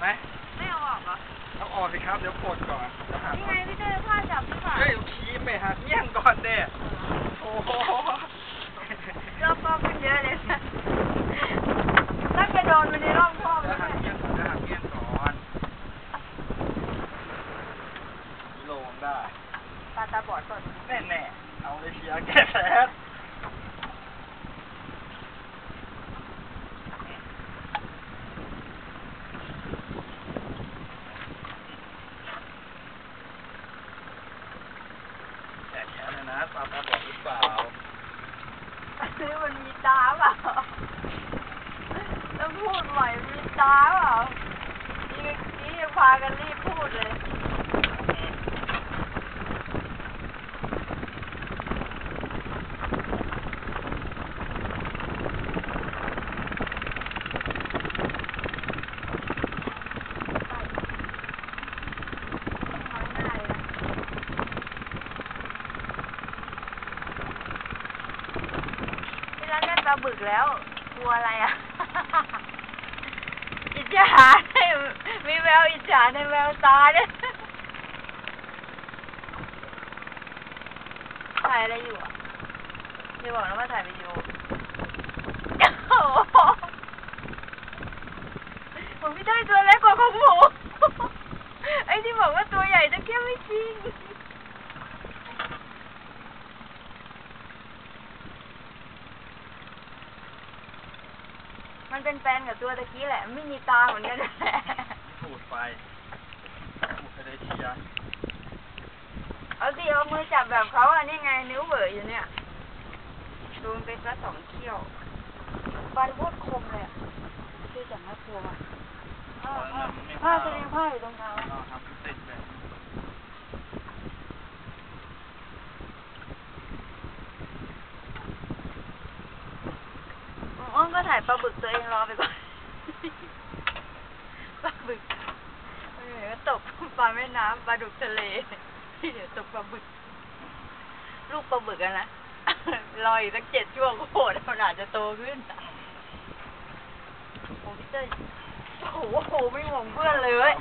ไหมไม่เอาออกเหรอเอาออกสิครับ เดี๋ยวปลดก่อนเดี๋ยวหานี่ไงพี่เต้ผ้าจับหรือเปล่าเฮ้ยคีบไปหาเงี้ยงก่อนเด้โอ้โหรอบพ่อขึ้นเยอะเลยนะตั้งกระโดนไปในรอบพ่อเดี๋ยวเลหายเงี้ยงก่อนเดี๋ยวหาเงี้ยงก่อนลงได้ตาตาบอดก่อนแน่แน่ๆเอาเลยเชียร์แก้แค้นแก้แค้นเลยนะตาตาบอดหรือเปล่าซื้อมันมีตาเปล่าแล้วพูดใหม่มีตาเปล่านี่นี่ยังพากันรีบพูดเลย ที่ร้านได้ ปลาบึกแล้ว กลัวอะไรอะ อิจฉาเนี่ยมีแววอิจฉาในแววตาเนี่ยถ่ายอะไรอยู่อะอย่าบอกนะว่าถ่ายวิดีโอโอ้โหผมพี่ได้ตัวเล็กกว่าของหมูไอ้ที่บอกว่าตัวใหญ่จะเกี้ยวไม่จริง มันเป็นแฟนกับตัวตะกี้แหละ ไม่มีตาเหมือนกันแหละพูดไปพูดไปเลยเชียร์เอาสิเอามือจับแบบเขาอะนี่ไงนิ้วเหวออยู่เนี่ยโดนไปซะสองเที่ยวฟันโคตรคมเลยอะชื่อจังน่ากลัวว่ะผ้าผ้าผ้าแสดงผ้าอยู่ตรงเท้าเอาครับติดเลย อ้อนก็ ถ่ายปลาบึกตัวเองรอไปก่อน ปลาบึกเออตกปลาแม่น้ำปลาดุกทะเลเดี๋ยวตกปลาบึก ลูกปลาบึกอะนะรออีกสักเจ็ดชั่วโหดมันอาจจะโตขึ้นโอ้พี่เต้โอ้โหไม่ห่วงเพื่อนเลย